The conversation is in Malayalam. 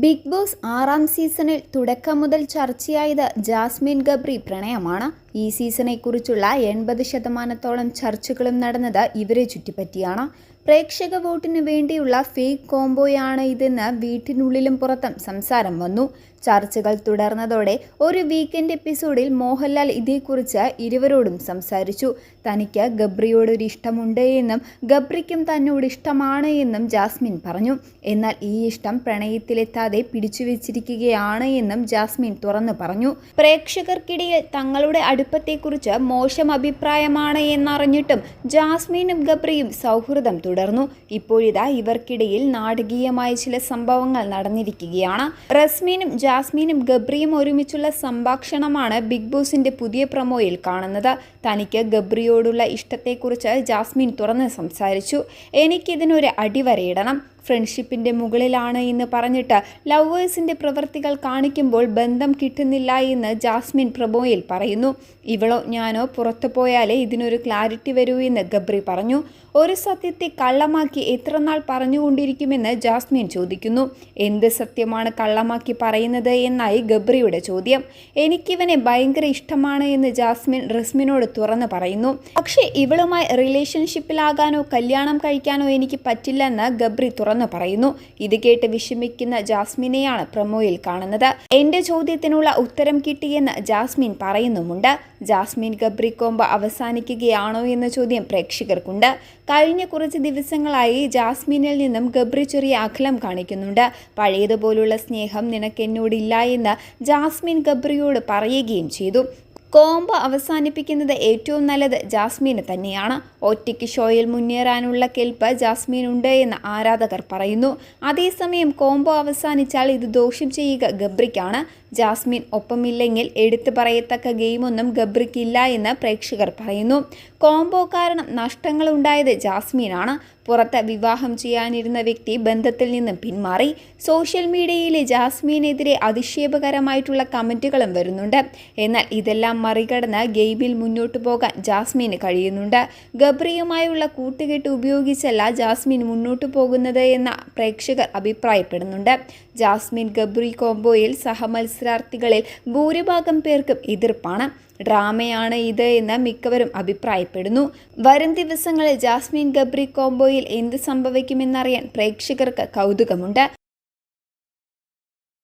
ബിഗ് ബോസ് ആറാം സീസണിൽ തുടക്കം മുതൽ ചർച്ചയായത് ജാസ്മിൻ ഗബ്രി പ്രണയമാണ്. ഈ സീസണെക്കുറിച്ചുള്ള എൺപത് ശതമാനത്തോളം ചർച്ചകളും നടന്നത് ഇവരെ ചുറ്റിപ്പറ്റിയാണ്. പ്രേക്ഷക വോട്ടിന് വേണ്ടിയുള്ള ഫേക്ക് കോംബോയാണ് ഇതെന്ന് വീട്ടിനുള്ളിലും പുറത്തും സംസാരം വന്നു. ചർച്ചകൾ തുടർന്നതോടെ ഒരു വീക്കെൻഡ് എപ്പിസോഡിൽ മോഹൻലാൽ ഇതേക്കുറിച്ച് ഇരുവരോടും സംസാരിച്ചു. തനിക്ക് ഗബ്രിയോടൊരു ഇഷ്ടമുണ്ട് എന്നും ഗബ്രിക്കും തന്നോട് ഇഷ്ടമാണ് എന്നും ജാസ്മിൻ പറഞ്ഞു. എന്നാൽ ഈ ഇഷ്ടം പ്രണയത്തിലെത്താതെ പിടിച്ചുവെച്ചിരിക്കുകയാണ് എന്നും ജാസ്മിൻ തുറന്നു പറഞ്ഞു. പ്രേക്ഷകർക്കിടയിൽ തങ്ങളുടെ അടുപ്പത്തെക്കുറിച്ച് മോശം അഭിപ്രായമാണ് എന്നറിഞ്ഞിട്ടും ജാസ്മിനും ഗബ്രിയും സൗഹൃദം തുടർന്നു. ഇപ്പോഴിതാ ഇവർക്കിടയിൽ നാടകീയമായ ചില സംഭവങ്ങൾ നടന്നിരിക്കുകയാണ്. റസ്മീനും ജാസ്മീനും ഗബ്രിയും ഒരുമിച്ചുള്ള സംഭാഷണമാണ് ബിഗ് ബോസിന്റെ പുതിയ പ്രമോയിൽ കാണുന്നത്. തനിക്ക് ഗബ്രിയോടുള്ള ഇഷ്ടത്തെക്കുറിച്ച് ജാസ്മിൻ തുറന്ന് സംസാരിച്ചു. എനിക്കിതിനൊരു അടിവരയിടണം. ഫ്രണ്ട്ഷിപ്പിന്റെ മുകളിലാണ് എന്ന് പറഞ്ഞിട്ട് ലവേഴ്സിന്റെ പ്രവൃത്തികൾ കാണിക്കുമ്പോൾ ബന്ധം കിട്ടുന്നില്ല എന്ന് ജാസ്മിൻ പ്രബോയിൽ പറയുന്നു. ഇവളോ ഞാനോ പുറത്തു പോയാലേ ഇതിനൊരു ക്ലാരിറ്റി വരൂ എന്ന് ഗബ്രി പറഞ്ഞു. ഒരു സത്യത്തെ കള്ളമാക്കി എത്ര നാൾ പറഞ്ഞുകൊണ്ടിരിക്കുമെന്ന് ജാസ്മിൻ ചോദിക്കുന്നു. എന്ത് സത്യമാണ് കള്ളമാക്കി പറയുന്നത് എന്നായി ഗബ്രിയുടെ ചോദ്യം. എനിക്കിവനെ ഭയങ്കര ഇഷ്ടമാണ് എന്ന് ജാസ്മിൻ റസ്മിനോട് തുറന്നു പറയുന്നു. പക്ഷേ ഇവളുമായി റിലേഷൻഷിപ്പിലാകാനോ കല്യാണം കഴിക്കാനോ എനിക്ക് പറ്റില്ലെന്ന് ഗബ്രി തുറന്നു പറയുന്നു. ഇത് കേട്ട് വിഷമിക്കുന്ന ജാസ്മിനെയാണ് പ്രമോയിൽ കാണുന്നത്. എന്റെ ചോദ്യത്തിനുള്ള ഉത്തരം കിട്ടിയെന്ന് ജാസ്മിൻ പറയുന്നുമുണ്ട്. ജാസ്മിൻ ഗബ്രി കോംബ അവസാനിക്കുകയാണോ എന്ന ചോദ്യം പ്രേക്ഷകർക്കുണ്ട്. കഴിഞ്ഞ കുറച്ച് ദിവസങ്ങളായി ജാസ്മിനിൽ നിന്നും ഗബ്രി ചെറിയ അഖലം കാണിക്കുന്നുണ്ട്. പഴയതുപോലുള്ള സ്നേഹം നിനക്ക് എന്നോടില്ല എന്ന് ജാസ്മിൻ ഗബ്രിയോട് പറയുകയും ചെയ്തു. കോംബോ അവസാനിപ്പിക്കുന്നത് ഏറ്റവും നല്ലത് ജാസ്മിന് തന്നെയാണ്. ഒറ്റയ്ക്ക് ഷോയിൽ മുന്നേറാനുള്ള കെൽപ്പ് ജാസ്മിൻ ഉണ്ട് എന്ന് ആരാധകർ പറയുന്നു. അതേസമയം കോംബോ അവസാനിച്ചാൽ ഇത് ദോഷം ചെയ്യുക ഗബ്രിക്കാണ്. ജാസ്മിൻ ഒപ്പമില്ലെങ്കിൽ എടുത്തു പറയത്തക്ക ഗെയിമൊന്നും ഗബ്രിക്കില്ല എന്ന് പ്രേക്ഷകർ പറയുന്നു. കോംബോ കാരണം നഷ്ടങ്ങൾ ഉണ്ടായത് ജാസ്മിനാണ്. പുറത്ത് വിവാഹം ചെയ്യാനിരുന്ന വ്യക്തി ബന്ധത്തിൽ നിന്നും പിന്മാറി. സോഷ്യൽ മീഡിയയിലെ ജാസ്മിനെതിരെ അധിക്ഷേപകരമായിട്ടുള്ള കമന്റുകളും വരുന്നുണ്ട്. എന്നാൽ ഇതെല്ലാം മറികടന്ന് ഗെയിമിൽ മുന്നോട്ടു പോകാൻ ജാസ്മിന് കഴിയുന്നുണ്ട്. ഗബ്രിയുമായുള്ള കൂട്ടുകെട്ട് ഉപയോഗിച്ചല്ല ജാസ്മിൻ മുന്നോട്ട് പോകുന്നത് എന്ന പ്രേക്ഷകർ അഭിപ്രായപ്പെടുന്നുണ്ട്. ജാസ്മിൻ ഗബ്രി കോംബോയിൽ സഹമത്സരാർത്ഥികളിൽ ഭൂരിഭാഗം പേർക്കും എതിർപ്പാണ്. ഡ്രാമയാണ് ഇത് എന്ന് മിക്കവരും അഭിപ്രായപ്പെടുന്നു. വരും ദിവസങ്ങളിൽ ജാസ്മിൻ ഗബ്രി കോംബോയിൽ എന്ത് സംഭവിക്കുമെന്നറിയാൻ പ്രേക്ഷകർക്ക് കൗതുകമുണ്ട്.